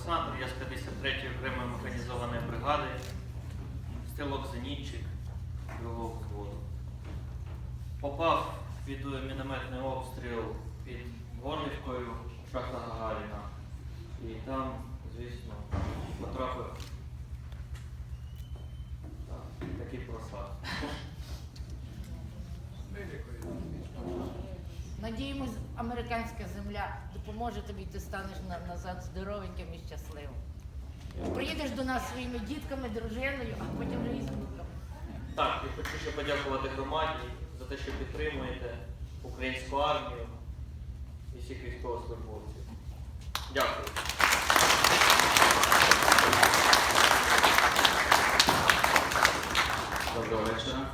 Олександр, я з 53-ї окремої механізованої бригади, стрілок зенітчик другого взводу. Попав під мінометний обстріл під Горлівкою шахта Гагаріна. І там, звісно, потрапив так, такий просад. Надіємось, американська земля допоможе тобі, ти станеш назад здоровеньким і щасливим. Приїдеш до нас своїми дітками, дружиною, а потім вже і з внуками. Так, я хочу ще подякувати громаді за те, що підтримуєте українську армію і всіх військовослужбовців. Дякую. Доброго вечора.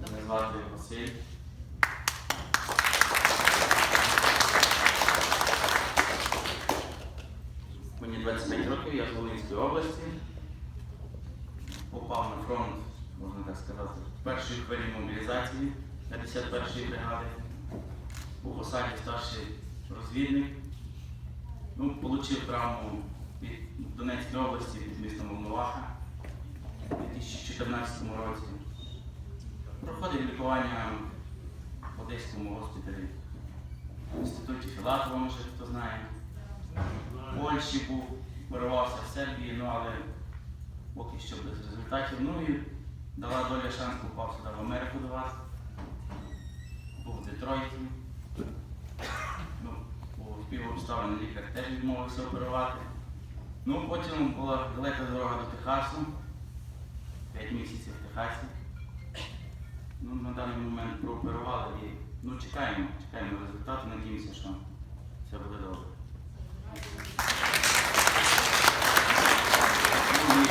Мене звати Василь. 25 років, я з Волинської області. Попав на фронт, можна так сказати, в першій хвилі мобілізації 51-ї бригади. У посаді старший розвідник. Ну, Получив травму від Донецької області, від міста Волноваха у 2014 році. Проходив лікування в Одеському госпіталі в інституті Філатова, може хто знає. В Польщі був, виривався в Сербії, ну але поки що без результатів. Ну і дала доля шанс, попав сюди в Америку до вас. Був в Детройті. Ну, по впів обставин лікар теж відмовився оперувати. Ну, потім була далека дорога до Техасу. 5 місяців в Техасі. Ну, на даний момент прооперували і ну, чекаємо, чекаємо результату, надіємося, що все буде добре. Ну, і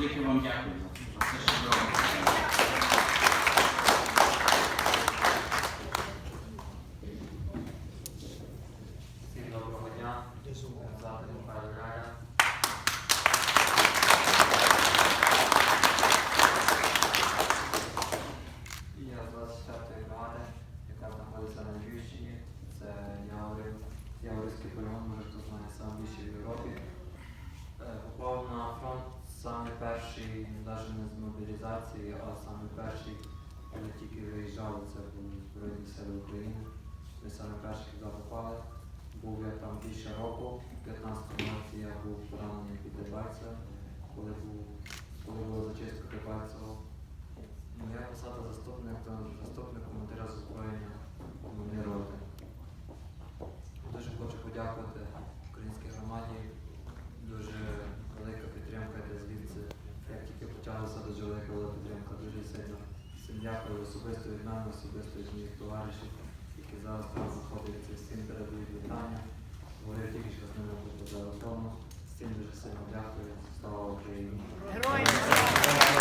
Велике вам дякую за все, що робите. Всім доброго дня. Мене Михайло Раля. Я з 24-ї бригади, яка знаходиться на Львівщині. Це Яворів, Яворівський полігон, може хто знає, найбільший в Європі. Е, Попав на фронт саме перший, навіть не з мобілізації, а саме перший, коли тільки виїжджали, це були Збройні Сили України. Ми саме перші запопали. Був я там більше року, в 15 році я був поранений під Дебальцевим, коли, був, була підтримка дуже сильно. Дякую особисто від мене, особисто від моїх товаришів, які зараз там знаходяться, всім передають вітання. Говорив тільки що з ними буду зараз вдома. Всім дуже сильно дякую. Слава Україні! Героям!